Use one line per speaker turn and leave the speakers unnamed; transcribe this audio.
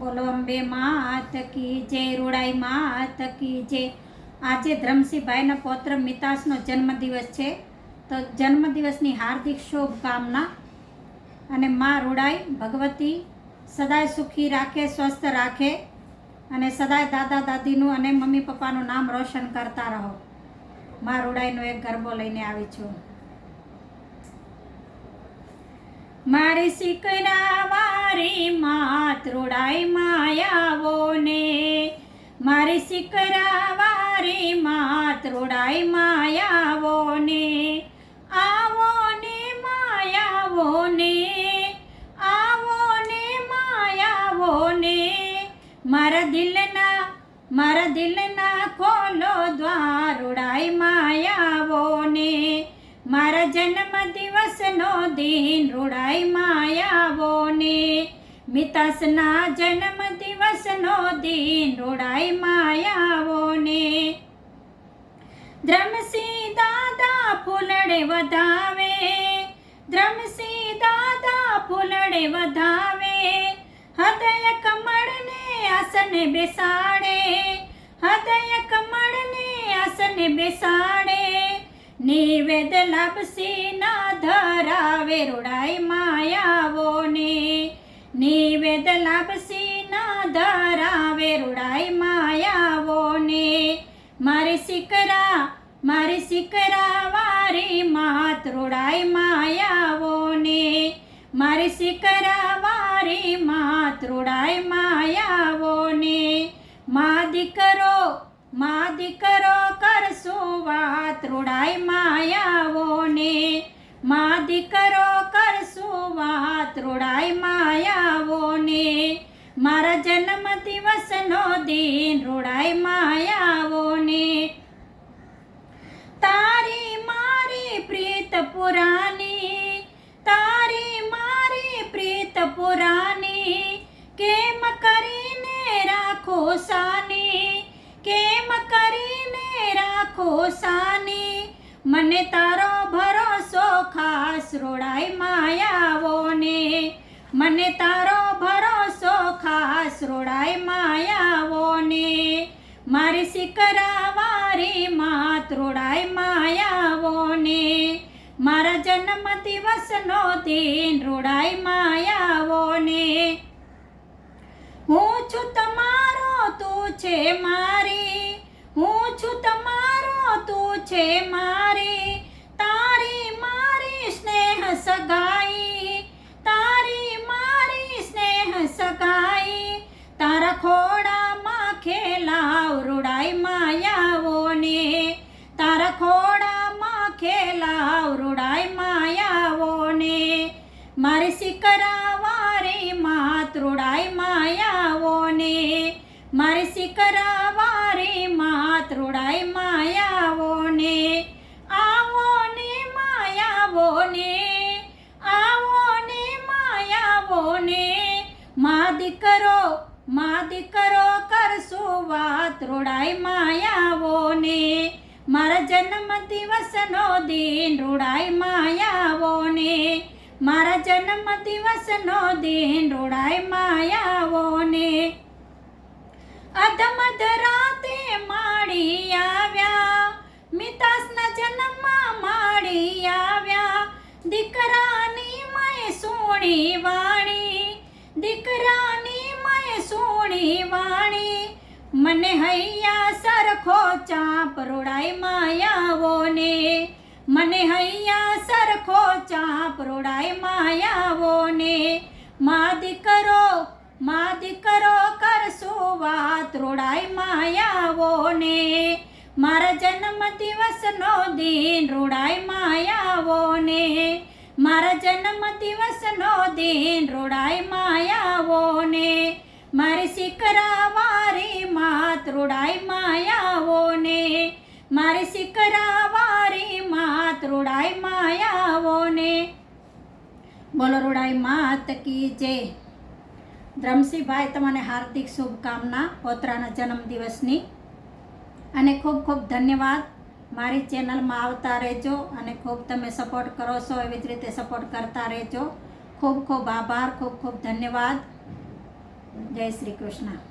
બોલો અંબે માત કી જય, રૂડાઈ માત કી જય. આજે ધ્રમસિંહભાઈના પૌત્ર મિતાસનો જન્મદિવસ છે. તો જન્મદિવસની હાર્દિક શુભકામના અને મા રૂડાઈ ભગવતી સદાય સુખી રાખે, સ્વસ્થ રાખે અને સદાય દાદા દાદીનું અને મમ્મી પપ્પાનું નામ રોશન કરતા રહો. મા રૂડાઈનો એક ગરબો લઈને આવી છું. મારી શીખના વારી માત રૂડાઈ માયાવો ને મારી શીખરા વારી માત રૂડાઈ માયાવો ને આવો ને માયાવો ને આવો ને માયાવો ને મારા દિલના મારા દિલના ખોલો દ્વાર રૂડાઈ માયાવો ને મારા જન્મ દિવસનો દિન રૂડાઈ માયાવો ને મિતાસના જન્મ દિવસનો દિન રૂડાઈ માયાવો ને ધ્રમસિંહ દાદા ફૂલડે વધાવે. ધ્રમસિંહ દાદા ફૂલડે વધાવે. હૃદય કમળને આસને બેસાડે. હૃદય કમળને આસને બેસાડે. નિવેદ લપસી ના ધરાવે રૂડાઈ માયાવો ને નિવેદ લપસી ના ધરાવે રૂડાઈ માયાવો ને મારી સિકરા મારી સિકરા વારી માત રૂડાઈ માયાવો ને મારી સિકરા વારી માત રૂડાઈ માયાવો મા દીકરો મા દીકરો કરશું વાત, રૂડાઈ માયાઓને. મા દીકરો કરશું વાત, રૂડાઈ માયાવો ને મારા જન્મ દિવસનો દિન, રૂડાઈ માયાવો ને તારી મારી પ્રીત પુરાની તારી મારી પ્રીત પુરાની કેમ કરીને રાખો સાની? કેમ કરીને રાખો સાની? મને તારો ભરોસો ખાસ રોડાઈ માયાવો ને મને તારો ભરોસો ખાસ રોડાઈ માયાવો ને મારી સિકરા વારી માત રોડાઈ માયાવો ને મારા જન્મ દિવસનો દિન રોડાઈ માયાવો ને હું છું છે મારી, હું છું તમારો તું છે મારી, તારી મારી સ્નેહ સગાઈ, તારી મારી સ્નેહ સગાઈ, તારા ખોડામાં ખેલાવ રૂડાઈ માયાઓને, તારા ખોડામાં ખેલાવ રૂડાઈ માયાઓને, મારી શિકરા વારી માત રૂડાઈ માયાવો ને મારી સિકરા રે માત રૂડાઈ માયાવો ને આવો ને માયાવો ને આવો ને માયાવો ને મા દીકરો મા દીકરો કરશું વાત માયાવો ને મારા જન્મ દિવસનો દિન રૂડાઈ માયાવો ને મારા જન્મ દિવસનો દિન રૂડાઈ અધમધ રાતે માડી આવ્યા. મિતાસના જન્મમાં માડી આવ્યા. દીકરાની મય સોણી વાણી દીકરાની મય સોણી વાણી મને હૈયા સરખો ચાપ રોડાઈ માયાવો ને મને હૈયા સરખો ચાપ રોડાઈ માયાવો ને મા દીકરો મા દીકરો કરશું વાત રોડાઈ માયાવો ને મારા જન્મ દિવસનો દિન રોડાઈ માયાવો ને મારા જન્મ દિવસનો દિન રોડાઈ માયાવો ને મારી સિકરા વારી માત રોડાઈ માયાવો ને મારી શિકરા વારી માત રોડાઈ માયાવો ને બોલો રોડાઈ માત કી જય. ધ્રમસિંહભાઈ તમને હાર્દિક શુભકામના પોતરાના જન્મદિવસની અને ખૂબ ખૂબ ધન્યવાદ. મારી ચેનલમાં આવતા રહેજો અને ખૂબ તમે સપોર્ટ કરો છો, એવી જ રીતે સપોર્ટ કરતા રહેજો. ખૂબ ખૂબ આભાર, ખૂબ ખૂબ ધન્યવાદ. જય શ્રી કૃષ્ણ.